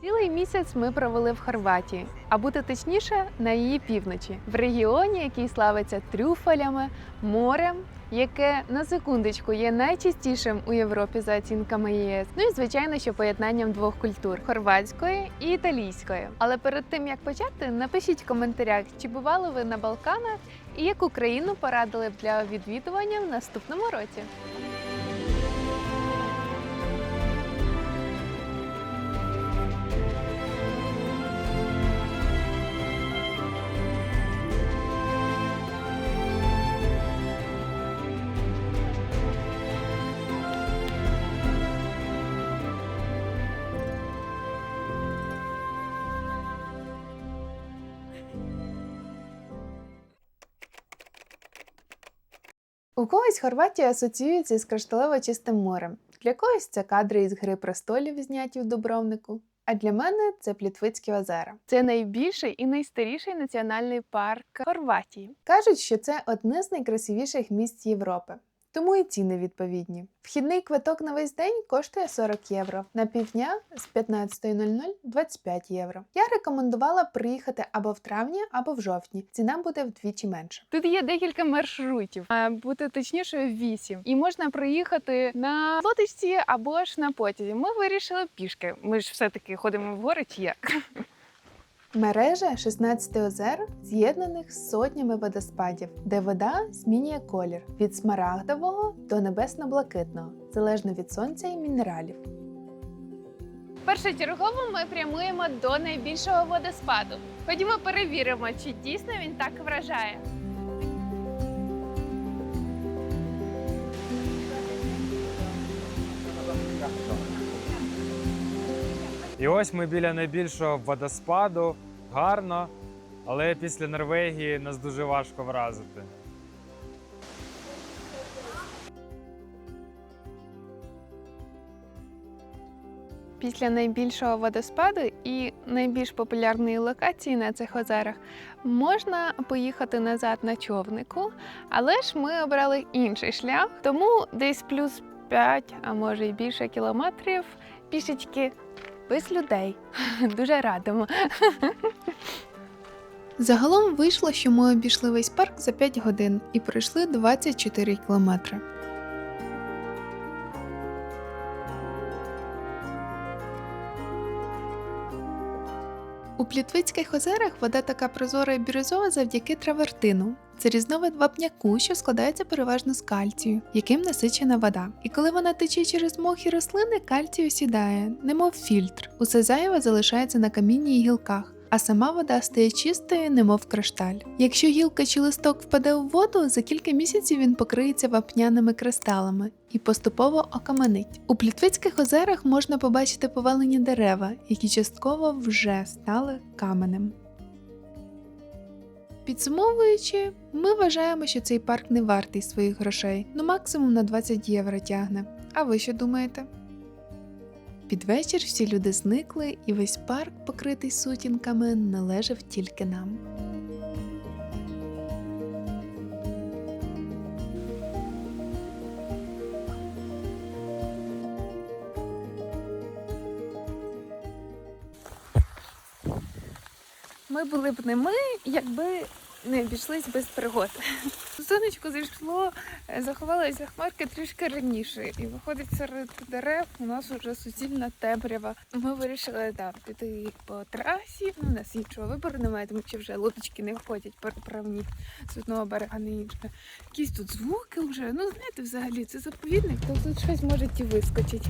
Цілий місяць ми провели в Хорватії, а бути точніше на її півночі, в регіоні, який славиться трюфелями, морем, яке на секундочку є найчистішим у Європі за оцінками ЄС. Ну і звичайно, що поєднанням двох культур хорватської і італійської. Але перед тим як почати, напишіть в коментарях, чи бували ви на Балканах і яку країну порадили б для відвідування в наступному році. У когось Хорватія асоціюється з кришталево чистим морем. Для когось це кадри із гри престолів, зняті в Дубровнику. А для мене це Плітвицькі озера. Це найбільший і найстаріший національний парк Хорватії. Кажуть, що це одне з найкрасивіших місць Європи. Тому і ціни відповідні. Вхідний квиток на весь день коштує 40 євро, на півдня з 15.00 25 євро. Я рекомендувала приїхати або в травні, або в жовтні. Ціна буде вдвічі менше. Тут є декілька маршрутів, а бути точнішою вісім. І можна проїхати на лодочці або ж на потязі. Ми вирішили пішки. Ми ж все-таки ходимо в гори як. Мережа 16 озер, з'єднаних з сотнями водоспадів, де вода змінює колір від смарагдового до небесно-блакитного, залежно від сонця і мінералів. Першочергово ми прямуємо до найбільшого водоспаду. Ходімо перевіримо, чи дійсно він так вражає. І ось ми біля найбільшого водоспаду. Гарно, але після Норвегії нас дуже важко вразити. Після найбільшого водоспаду і найбільш популярної локації на цих озерах можна поїхати назад на човнику, але ж ми обрали інший шлях, тому десь плюс 5, а може й більше кілометрів пішечки без людей. Дуже радимо. Загалом вийшло, що ми обійшли весь парк за 5 годин і пройшли 24 кілометри. У Плітвицьких озерах вода така прозора і бірюзова завдяки травертину. Це різновид вапняку, що складається переважно з кальцію, яким насичена вода. І коли вона тече через мох і рослини, кальцій осідає, немов фільтр. Усе зайве залишається на камінні і гілках. А сама вода стає чистою, немов кришталь. Якщо гілка чи листок впаде у воду, за кілька місяців він покриється вапняними кристалами і поступово окаменить. У Плітвицьких озерах можна побачити повалені дерева, які частково вже стали каменем. Підсумовуючи, ми вважаємо, що цей парк не вартий своїх грошей, ну максимум на 20 євро тягне. А ви що думаєте? Під вечір всі люди зникли, і весь парк, покритий сутінками, належав тільки нам. Ми були б не ми, якби не обійшлись без пригод. Сонечко зайшло, е, заховалися хмарки трішки раніше, і виходить серед дерев у нас уже суцільна темрява. Ми вирішили да, піти по трасі. Ну, у нас іншого вибору немає, тому що вже лодочки не входять переправні з одного берега на інше. Якісь тут звуки вже. Ну знаєте, взагалі це заповідник, то тут щось може і вискочить.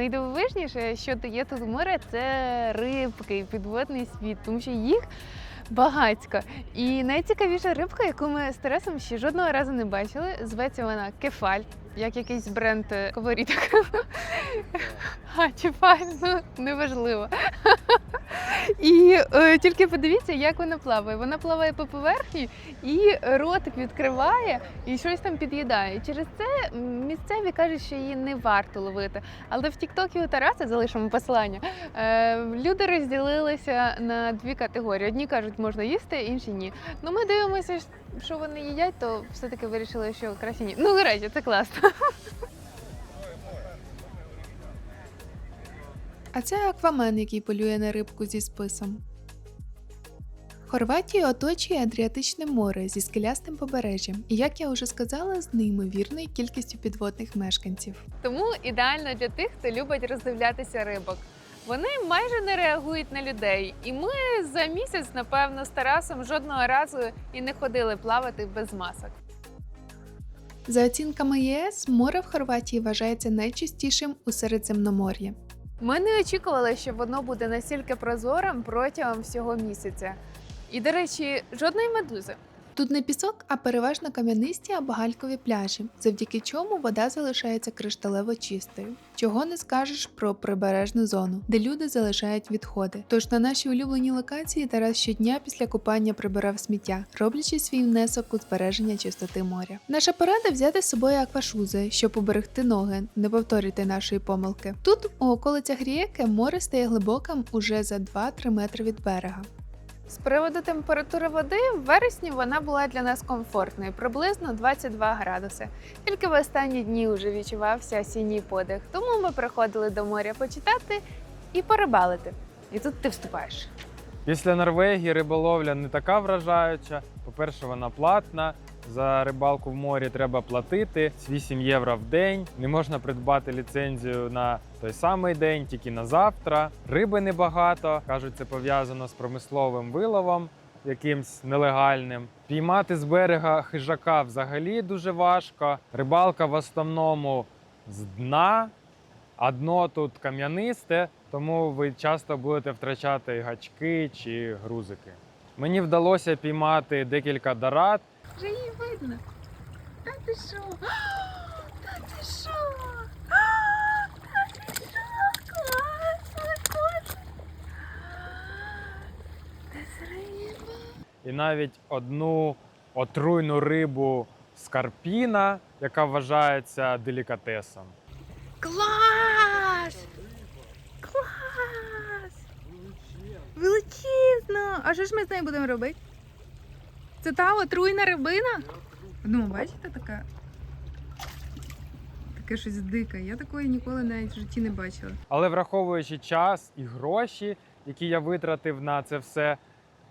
Найдивовижніше, що дає тут море, це рибки, підводний світ, тому що їх багатько. І найцікавіша рибка, яку ми з Тарасом ще жодного разу не бачили, зветься вона кефаль, як якийсь бренд е, Да, чіпай, ну неважливо. І е, тільки подивіться, як вона плаває. Вона плаває по поверхні і ротик відкриває і щось там під'їдає. Через це місцеві кажуть, що її не варто ловити. Але в Тіктокі у Тараса залишимо посилання. Е, люди розділилися на дві категорії: одні кажуть, можна їсти, інші ні. Ну ми дивимося, що вони їдять, то все-таки вирішили, що краще ні. Ну, до це класно. А це аквамен, який полює на рибку зі списом. Хорватію оточує Адріатичне море зі скелястим побережжям, і як я вже сказала, з неймовірною кількістю підводних мешканців. Тому ідеально для тих, хто любить роздивлятися рибок. Вони майже не реагують на людей, і ми за місяць, напевно, з Тарасом жодного разу і не ходили плавати без масок. За оцінками ЄС, море в Хорватії вважається найчистішим у Середземномор'ї. Ми не очікували, що воно буде настільки прозорим протягом всього місяця. І, до речі, жодної медузи. Тут не пісок, а переважно кам'янисті або галькові пляжі, завдяки чому вода залишається кришталево чистою. Чого не скажеш про прибережну зону, де люди залишають відходи. Тож на нашій улюбленій локації Тарас щодня після купання прибирав сміття, роблячи свій внесок у збереження чистоти моря. Наша порада взяти з собою аквашузи, щоб уберегти ноги, не повторюйте нашої помилки. Тут, у околицях ріки, море стає глибоким уже за 2-3 метри від берега. З приводу температури води в вересні вона була для нас комфортною, приблизно 22 градуси. Тільки в останні дні вже відчувався осінній подих, тому ми приходили до моря почитати і порибалити. І тут ти вступаєш. Після Норвегії риболовля не така вражаюча. По-перше, вона платна. За рибалку в морі треба платити 8 євро в день. Не можна придбати ліцензію на той самий день, тільки на завтра. Риби небагато. кажуть, це пов'язано з промисловим виловом, якимсь нелегальним. Піймати з берега хижака взагалі дуже важко. Рибалка в основному з дна, а дно тут кам'янисте, тому ви часто будете втрачати гачки чи грузики. Мені вдалося піймати декілька дорад. Вже її видно. Та ти що? Та ти що? Та ти що? Класно, і навіть одну отруйну рибу скарпіна, яка вважається делікатесом. Клас! Клас! Величезно! А що ж ми з нею будемо робити? Це та отруйна рибина? Ну, бачите, така. Таке щось дике. Я такої ніколи навіть в житті не бачила. Але враховуючи час і гроші, які я витратив на це все,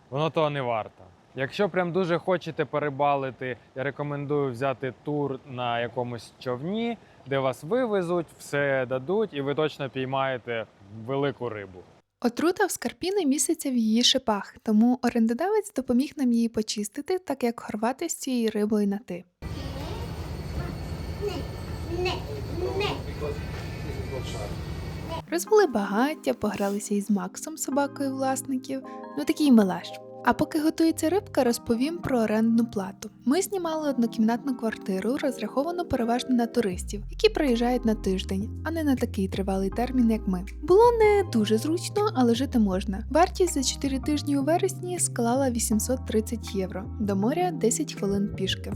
воно того не варто. Якщо прям дуже хочете перебалити, я рекомендую взяти тур на якомусь човні, де вас вивезуть, все дадуть, і ви точно піймаєте велику рибу. Отрута в скарпіни міститься в її шипах, тому орендодавець допоміг нам її почистити, так як хорвати з цією рибою на ти. Розбули багаття, погралися із Максом, собакою власників, ну такий милаш. А поки готується рибка, розповім про орендну плату. Ми знімали однокімнатну квартиру, розраховану переважно на туристів, які приїжджають на тиждень, а не на такий тривалий термін, як ми. Було не дуже зручно, але жити можна. Вартість за 4 тижні у вересні склала 830 євро. До моря 10 хвилин пішки.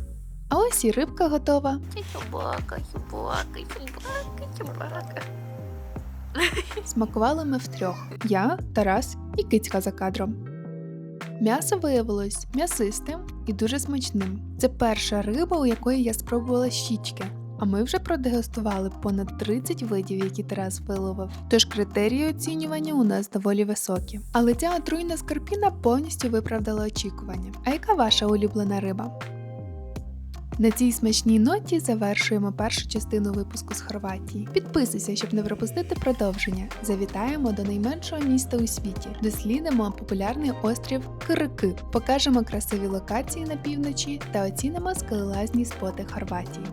А ось і рибка готова. Собака, собака, собака, собака. Смакували ми втрьох: я, Тарас і кицька за кадром. М'ясо виявилось м'ясистим і дуже смачним. Це перша риба, у якої я спробувала щічки. А ми вже продегустували понад 30 видів, які Тарас виловив. Тож критерії оцінювання у нас доволі високі. Але ця отруйна скорпіна повністю виправдала очікування. А яка ваша улюблена риба? На цій смачній ноті завершуємо першу частину випуску з Хорватії. Підписуйся, щоб не пропустити продовження. Завітаємо до найменшого міста у світі. Дослідимо популярний острів Кирики, покажемо красиві локації на півночі та оцінимо скелелазні споти Хорватії.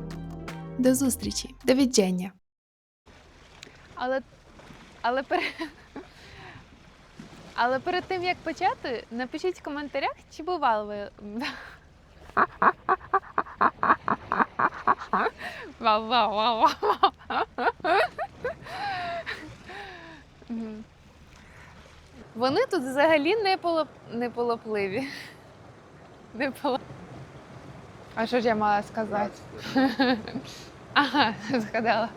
До зустрічі, до відження. Але, але, пере... але перед тим як почати, напишіть в коментарях, чи бували ви. Вау, вау, вау, вау. Вони тут взагалі не полоп... не полопливі. Не полоп... А що ж я мала сказати? Ага, згадала.